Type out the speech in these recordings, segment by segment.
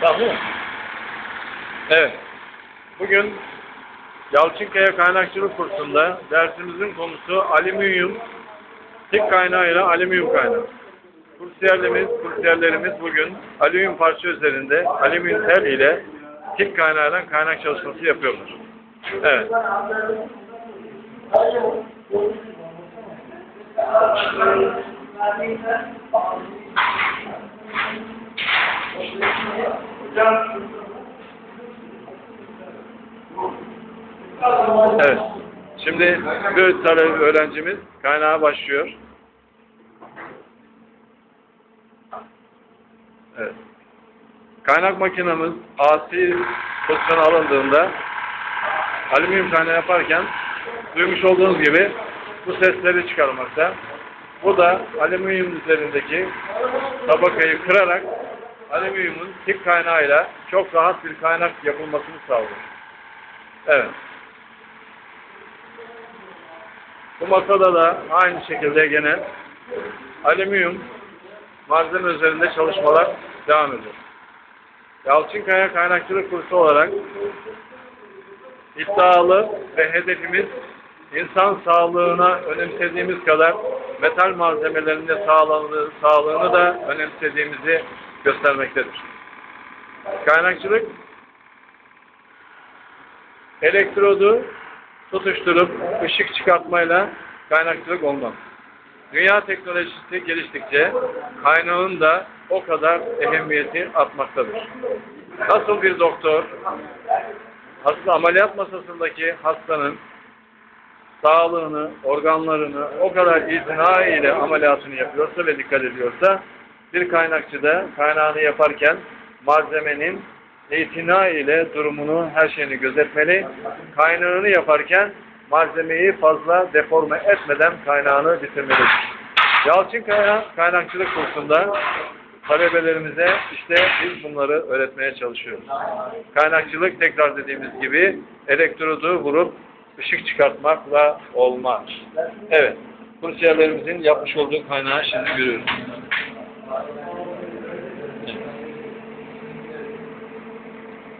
Tamam mı? Evet. Bugün Yalçınkaya Kaynakçılık kursunda dersimizin konusu alüminyum tik kaynağıyla alüminyum kaynağı. Kursiyerlerimiz, kursiyerlerimiz bugün alüminyum parça üzerinde alüminyum tel ile tik kaynağıyla kaynak çalışması yapıyorlar. Evet. Evet. Şimdi bir tane öğrencimiz kaynağa başlıyor. Evet. Kaynak makinamız asi pozisyona alındığında alüminyum kaynağı yaparken duymuş olduğunuz gibi bu sesleri çıkarmakta. Bu da alüminyum üzerindeki tabakayı kırarak alüminyumun tik kaynağıyla çok rahat bir kaynak yapılmasını sağlıyor. Evet. Bu masada da aynı şekilde gene alüminyum malzeme üzerinde çalışmalar devam ediyor. Yalçınkaya Kaynakçılık Kursu olarak iddialı ve hedefimiz insan sağlığına önemsediğimiz kadar metal malzemelerinde sağlığını, sağlığını da önemsediğimizi göstermektedir. Kaynakçılık elektrodu tutuşturup ışık çıkartmayla kaynakçılık olmaz. Dünya teknolojisi geliştikçe kaynağın da o kadar ehemmiyeti artmaktadır. Nasıl bir doktor hasta ameliyat masasındaki hastanın sağlığını, organlarını o kadar izna ile ameliyatını yapıyorsa ve dikkat ediyorsa bir kaynakçı da kaynağını yaparken malzemenin itina ile durumunu, her şeyini gözetmeli. Kaynağını yaparken malzemeyi fazla deforme etmeden kaynağını bitirmelidir. Yalçınkaya kaynakçılık kursunda talebelerimize işte biz bunları öğretmeye çalışıyoruz. Kaynakçılık tekrar dediğimiz gibi elektrodu vurup ışık çıkartmakla olmaz. Evet. Kursiyerlerimizin yapmış olduğu kaynağı şimdi görüyoruz.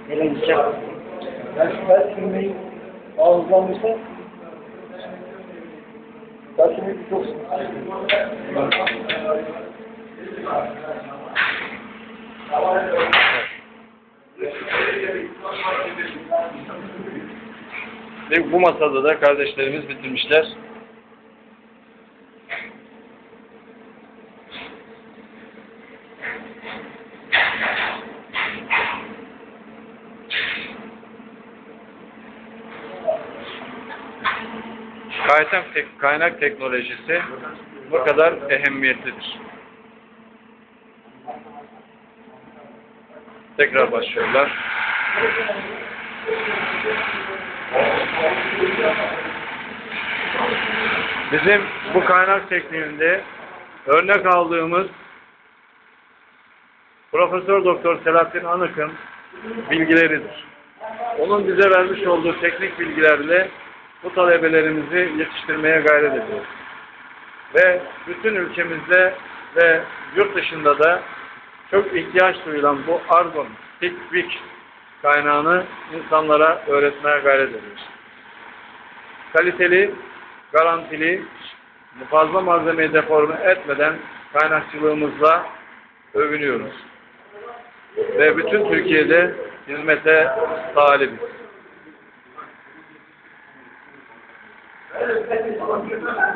Nereye gideceğim? Ben şu her kelimeyi ağızlanmışsa ben şimdi çok Ve bu masada da kardeşlerimiz bitirmişler. Kaynak, tek, kaynak teknolojisi bu kadar ehemmiyetlidir. Tekrar başlıyorlar. Bizim bu kaynak tekniğinde örnek aldığımız Profesör Doktor Selahattin Anık'ın bilgileridir. Onun bize vermiş olduğu teknik bilgilerle bu talebelerimizi yetiştirmeye gayret ediyoruz. Ve bütün ülkemizde ve yurt dışında da çok ihtiyaç duyulan bu argon, tikvik kaynağını insanlara öğretmeye gayret ediyoruz. Kaliteli, garantili, fazla malzemeyi deforme etmeden kaynakçılığımızla övünüyoruz. Ve bütün Türkiye'de hizmete talibiz. 还是开进小区了。